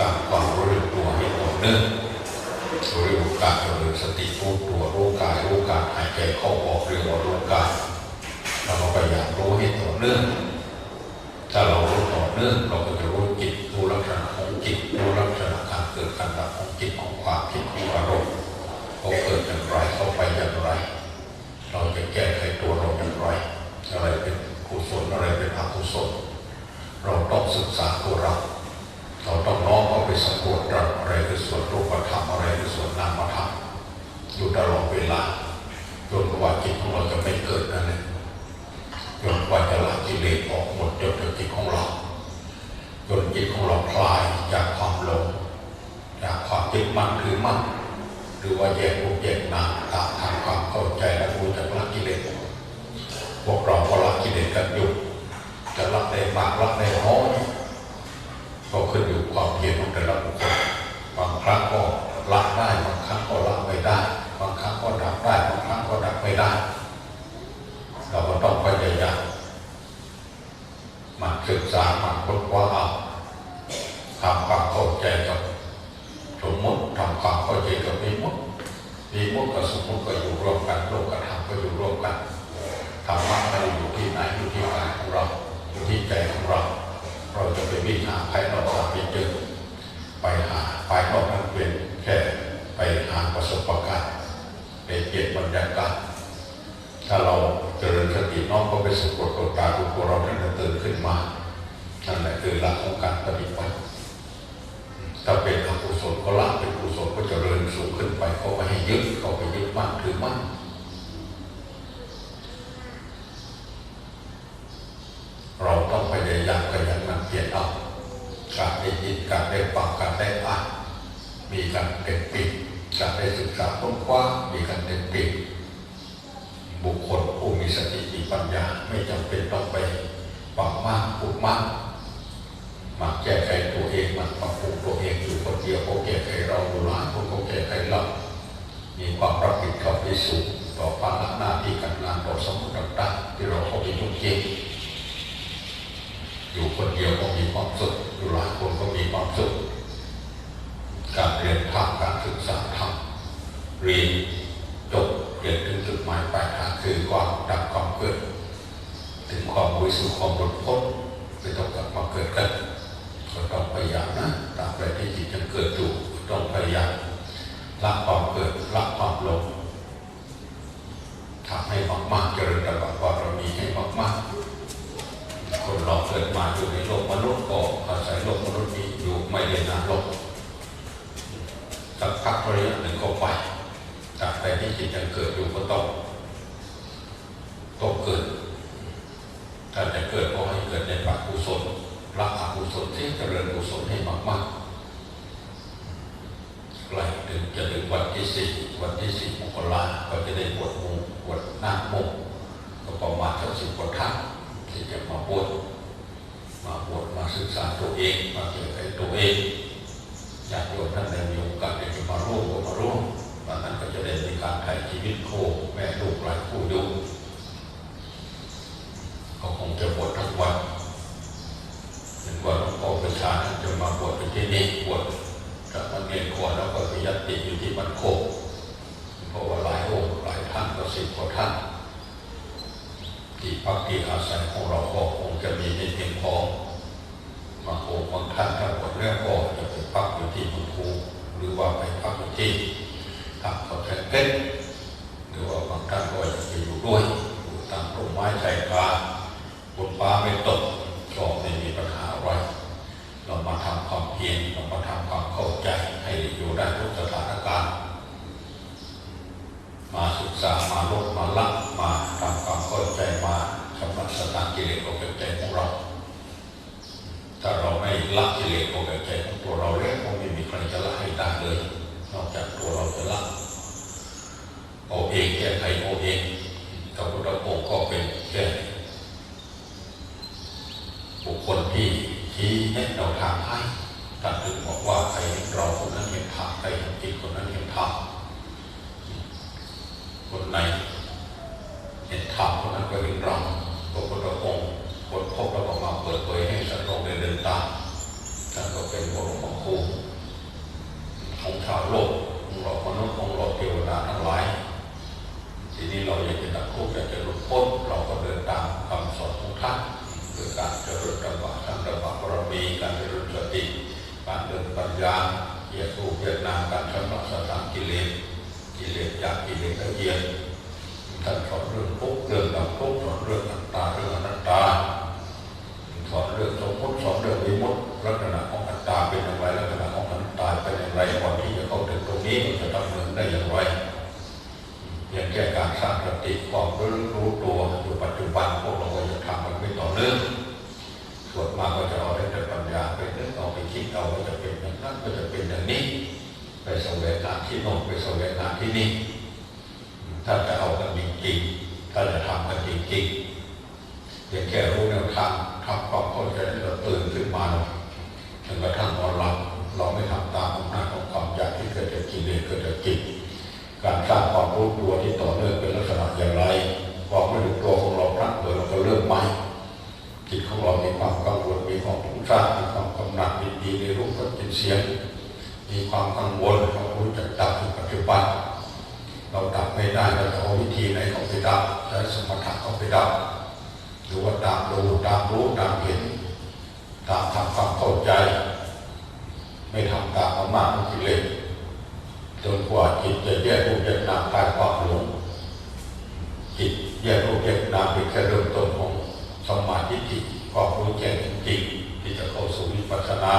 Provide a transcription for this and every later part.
สร้างความรู้สึกตัวให้ต่อเนื่องรู้การเจริญสติรู้ตัวรู้กายรู้การหายใจเข้าออกเรียกว่ารู้กายเราพยายามรู้ให้ต่อเนื่องถ้าเรารู้ต่อเนื่องเราก็จะรู้จิตรู้ลักษณะของจิตรู้ลักษณะการเกิดการดับของจิตของความคิดของอารมณ์เขาเกิดอย่างไรเขาไปอย่างไร เราจะแก้ไขตัวเราอย่างไร อะไรเป็นกุศลอะไรเป็นอกุศลเราต้องศึกษาตัวเราต้องน้อมเข้าไปสำรวจเราอะไรคือส่วนรูปธรรมอะไรคือส่วนนามธรรมอยู่ตลอดเวลาจนกว่าจิตของเราจะไม่เกิดนั่นเองจนกว่าจะละกิเลสออกหมดจนจากจิตของเรา จนจิตของเราคลายจากความหลงจากความยึดือมั่นหรือว่าแยกรูปแยกนามตามทางความเข้าใจและรู้จักละกิเลสพวกเราก็ละกิเลสกันอยู่จะละได้มากละได้น้อยก็ขึ้นอยู่ความเพียรของแต่ละบุคคลบางครั้งก็ละได้บางครั้งก็ละไม่ได้ บางครั้งก็ดับได้บางครั้งก็ดับไม่ได้ เราก็ต้องพยายามมันศึกษามันค้นคว้าเอาทำความเข้าใจกับสมมติทำความเข้าใจกับวิมุตติ วิมุตติกับสมมติก็อยู่ร่วมกันโลกกับธรรมก็อยู่ร่วมกันธรรมะไม่ได้อยู่ที่ไหนอยู่ที่กายของเราอยู่ที่ใจของเรา เราจะไปวิ่งหาภายนอกหาไม่เจอไปหาภายนอกนั้นเป็นแค่ไปหาประสบการณ์ไปเปลี่ยนบรรยากาศถ้าเราเจริญสติน้อมก็ไปสะกดตัวตาดูตัวเราที่มันตื่นขึ้นมานั่นแหละคือหลักของการปฏิบัติถ้าเป็นอกุศลก็ละเป็นกุศลก็เจริญสูงขึ้นไปเขาไม่ให้ยึด มั่งคือมั่เราต้องพยายามขยันหมันเพียรเอาการได้ยินการได้ฟังการได้อ่านมีการเต็มปิดการได้ศึกษาค้นคว้ามีการเต็มปิดบุคคลผู้มีสติมีปัญญาไม่จำเป็นต้องไปปรับมากพูดมากมาแก้ไขตัวเองมันปรับปรุงตัวเองอยู่คนเดียวเขาแก้ไขเราอยู่หลายคนเขาแก้ไขเรามีความรับ ผิดชอบที่สูงต่อภาระหน้าที่การงานต่อสมมติต่างๆที่เราเข้าไปยุ่งเกี่ยวอยู่คนเดียวก็มีความสุขอยู่หลายคนก็มีความสุขการเรียนทางการศึกษาทางเรียนจบเรียนถึงจุดหมายปลายทางคือความดับความเกิด ถึงความบริสุทธิ์ความหลุดพ้นไม่ต้องกลับมาเกิดกันก็ต้องพยายามนะตราบใดที่จิตยังเกิดอยู่ต้องพยายามละความเกิดละความหลงทำให้มากๆเจริญระบาดบารมีให้มากๆคนเราเกิดมาอยู่ในโลกมนุษย์ก็อาศัยโลกมนุษย์ นี้อยู่ไม่ได้นนรกสักพักระยะหนึ่งก็ไปตราบใดที่จิตยังเกิดอยู่ก็ต้องต้องเกิดถ้าจะเกิดก็ให้เกิดในปัจกุศลรักอกุศลที่เจริญกุศลให้มากๆใกล้ถึงจะถึงวันที่สี่วันที่สี่มกราก็จะได้บวชมูบวชนาคโมกก็ประมาณสักสิบกว่าท่านที่จะมาบวชมาบวช ศึกษาตัวเองมาเกี่ยวกับตัวเองญาติโยมท่านใดมีโอกาสได้มาร่วมก็มาร่วมวันนั้นก็จะได้มีการถ่ายชีวิตโคแม่ลูกหลานผู้อยู่ก็คงจะบวชทั้งวันเป็นวันหลวงพ่อประชาจะมาบวชที่ที่นี่บวชจากวันเรียนก่อนแล้วก็ไปยัดติอยู่ที่บันโคกเพราะว่าหลายองค์หลายท่านก็สิบกว่าท่านที่พักที่อาศัยของเราก็คงจะมีไม่เพียงพอ บางองค์บางท่านถ้าบวชแล้วก็จะไปพักอยู่ที่บางภูหรือว่าไปพักอยู่ที่ทำเขาแทนเพชรหรือว่าบางท่านก็จะไปอยู่ด้วยอยู่ตามต้นไม้ชายคาบนฟ้าไม่ตก ละกิเลสออกจากใจของตัวเราแล้วคงไม่มีใครจะละให้ได้เลย นอกจากตัวเราจะละเอาเองแก้ไขเอาเองพระพรทธองค์ก็เป็นแค่บุคคลที่ที่แนะเราทางให้ท่านถึงบอกว่าใครเราคนนั้นเห็นธรรใครเห็นจิตคนนั้นเห็นธรรคนไหนเห็นธรรม ภูมิของชาวโลกของเรามนุษย์ของเราเทวดาทั้งหลาย ทีนี้เราอยากจะดับทุกข์อยากจะหลุดพ้นเราก็เดินตามคำสอนของท่านคือการเจริญธรรมะทั้งธรรมะบารมีการเจริญสติการเดินปัญญาเยียสู้เวียดนามการชำระสถานกิเลสกิเลสอยากกิเลสละเอียด ติความรู้รู้ตัวอยู่ปัจจุบันพวกเราก็จะทำมันไม่ต่อเนื่องสวนมาก็จะเอาแต่ปัญญาไปนึกเอาไปคิดเอาว่าจะเป็นอย่างนั้นก็จะเป็นอย่างนี้ ไปสวงงานที่โน่นไปสวงงานที่นี่ถ้าจะเอากันจริงๆถ้าจะทำกันจริงๆเพียงแค่รู้แนวทางทำความเข้าใจเราตื่นขึ้นมาจนกระทั่งนอนหลับเราไม่ทำตามอำนาจของความอยากที่เกิดจากกิเลสเกิดจากจิตการสร้างความรู้ตัวที่ เสียง มีความกังวลเรารู้จักดับในปัจจุบัน เราดับไม่ได้เราจะเอาวิธีไหนเข้าไปดับใช้สมถะเข้าไปดับหรือว่าตามดูตามรู้ตามเห็นตามทำความเข้าใจ ไม่ทำตามอำนาจของกิเลสจนกว่าจิตจะแยกรูปแยกนามตายความหลงจิตแยกรูปแยกนามเป็นแค่เริ่มต้นของสมาธิจิตความรู้แจ้งจริงที่จะเข้าสู่วิปัสสนา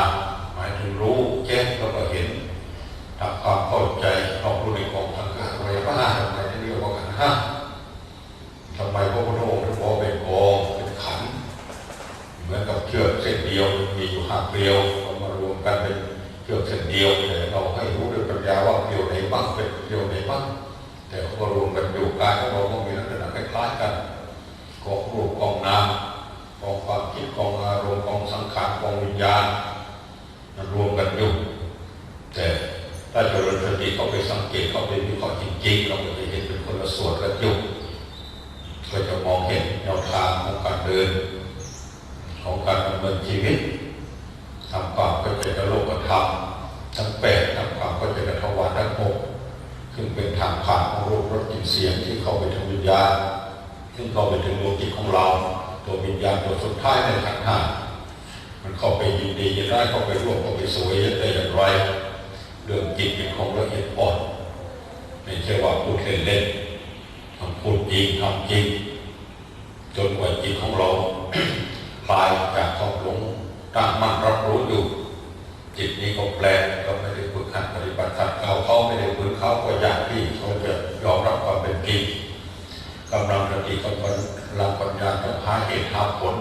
ไหนบ้างเป็นเกี่ยวไหนบ้างแต่เขาก็รวมกันอยู่กายของเราก็มีลักษณะคล้ายๆกันกองรูปกองนามกองความคิดกองอารมณ์กองสังขารกองวิญญาณมันรวมกันอยู่แต่ถ้าเจริญสติเข้าไปสังเกตเข้าไปวิเคราะห์จริงๆเราก็จะเห็นเป็นคนละส่วนละยุกก็จะมองเห็นแนวทางของการเดิน ของการดำเนินชีวิตทำความเข้าใจกับโลกธรรมทั้งแปดทำความเข้าใจกับทวารทั้งหก ซึ่งเป็นทางผ่านของรูปรสกลิ่นเสียงที่เข้าไปถึงวิญญาณซึ่งเข้าไปถึงดวงจิตของเรา ตัววิญญาณตัวสุดท้ายในขันธ์ห้ามันเข้าไปยินดียินร้ายเข้าไปร่วมเข้าไปสวยได้อย่างไรเรื่องจิตเป็นของละเอียดอ่อนไม่ใช่ว่าพูดเล่นๆทำพูดจริงทำจริงจนกว่าจิตของเราคลายจากความหลงตั้งมั่นรับรู้อยู่จิตนี้ก็แปลก็ไม่ได้ ฝึกหัดปฏิบัติธรรมเขาเขาไม่ได้ฝึกเขาก็อยากที่เขาจะยอมรับความเป็นจริงกำลังสติกำลังปัญญาต้องหาเหตุหาผล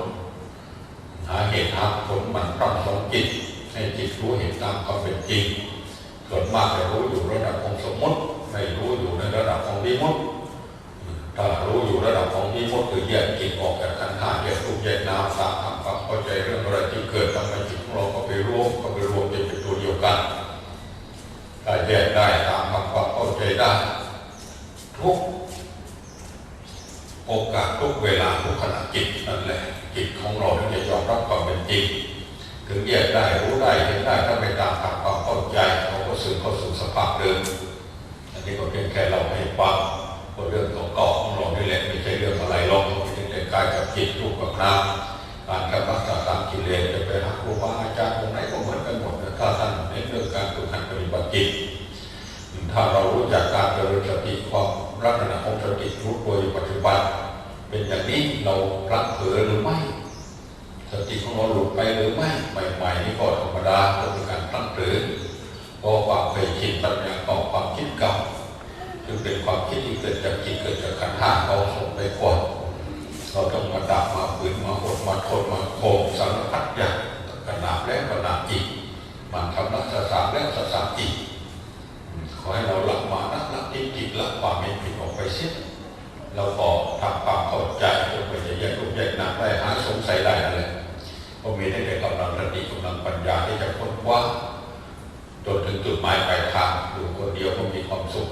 หาเหตุหาผลมันปรับสองจิตให้จิตรู้เหตุตามความเป็นจริงส่วนมากจะรู้อยู่ระดับของสมมติไม่รู้อยู่ในระดับของวิมุตติถ้ารู้อยู่ระดับของนี้ก็คือแยกจิตออกจากขันธ์ห้าแยกรูปแยกนามตามทำความเข้าใจเรื่องอะไรที่เกิดทำให้จิตของเราก็ไปรวมก็ไปรวมเป็นตัวเดียวกัน ถ้แยกได้ตามความเข้าใจได้ ทุกโอกาสทุกเวลาทุกขณะจิตนั่นแหละจิตของเราถึงจะยอมรับความเป็นจริงถึงแยกได้รู้ได้เห็นได้ถ้าไม่ตามทำความเข้าใจเราก็สึกเข้าสู่สภาพเดิมอันนี้ก็เป็นแค่เราให้ฟังก็เรื่องของเก่าของเรานี่แหละไม่ใช่เรื่องอะไรหรอกเป็นแต่กายกับจิตรูปกับนามการกำลังตามกิเลส ถ้าเรารู้จักการเจริญสติความลักษณะของสติรู้ตัวอยู่ปัจจุบัน เป็นอย่างนี้เราพลังเผลอหรือไม่ สติของเราหลุดไปหรือไม่ใหม่ๆนี่ก็ธรรมดาก็เป็นการพลังเผลอเพราะความเคยชินปัญญาต่อความคิดเก่าซึ่งเป็นความคิดที่เกิดจากจิตเกิดจากขันธ์ห้าเราส่งไปก่อนเราต้องมาดับมาฝืนมาอดมาทนมาโคมสารพัดอย่างกระนาบแล้วกระนาบจิตมันทำรักษาสามแล้วสสามจิต ให้เราหลับมานักลักจิตจิตละความไม่ผิดออกไปเสียเราก็ทำความเข้าใจจนไปจะแยกรูปแยกนามได้หาสงสัยได้อะไรก็มีได้แต่กำลังสติกำลังปัญญาที่จะค้นคว้าจนถึงจุดหมายปลายทางอยู่คนเดียวก็มีความสุข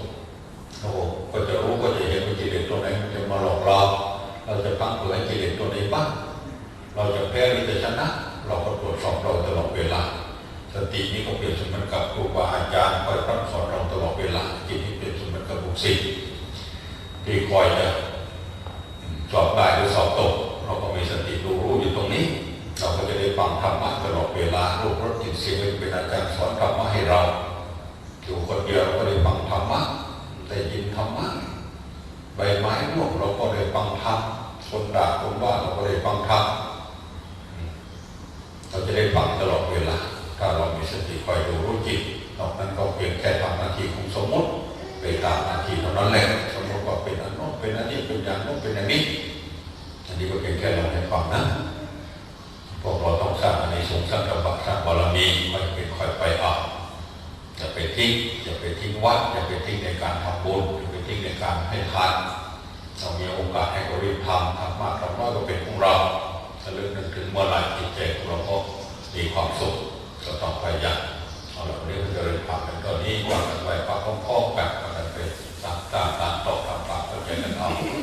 โอ้โหก็จะรู้ก็จะเห็นว่ากิเลสตัวไหนมันจะมาหลอกเราเราจะพังเผยกิเลสตัวไหนบ้างเราจะแพ้หรือจะชนะ เราก็ตรวจสอบเราตลอดเวลาสตินี้ก็เปรียบเสมือนกับครูบาอาจารย์คอยพร่ำสอน สมือนกับบุคคลที่คอยจะสอบได้หรือสอบตก เราก็มีสติรู้รู้อยู่ตรงนี้ เราก็จะได้ฟังธรรมะตลอดเวลารูปรสกลิ่นเสียงเป็นอาจารย์สอนธรรมะให้เราอยู่คนเดียวเราก็ได้ฟังธรรมะได้ยินธรรมะใบไม้ร่วงเราก็ได้ฟังธรรมคนด่าคนว่าเราก็ได้ฟังธรรมเราจะได้ฟังตลอดเวลา ถ้าเรามีสติคอยดูรู้จิตนอกนั้นก็เพียงแค่ทำหน้าที่ของสมมติ ไปตามหน้าที่เท่านั้นแหละสมมติว่าเป็นอันโน้นเป็นอันนี้เป็นอย่างโน้นเป็นอย่างนี้ อันนี้ก็เพียงแค่เราให้ฟังนะพวกเราต้องสร้างอันนสงส์สร้างกระบะสร้างบารมีคอยเป็นคอยไปอาอย่าไปทิ้งอย่าไปทิ้งวัดอย่าไปทิ้งในการทำบุญอย่าไปทิ้งในการให้ทานเรามีโอกาสให้เรารีบทำทำมากทำน้อยก็เป็นของเราถ้าเรื่องนึกถึงเมื่อไหร่จิตใจของเราก็มีความสุขก็ต้องพยายามเอาละวันนี้ก็จะเริ่มทำกันตอนนี้วางกันไว้ปากพร้อม Wow.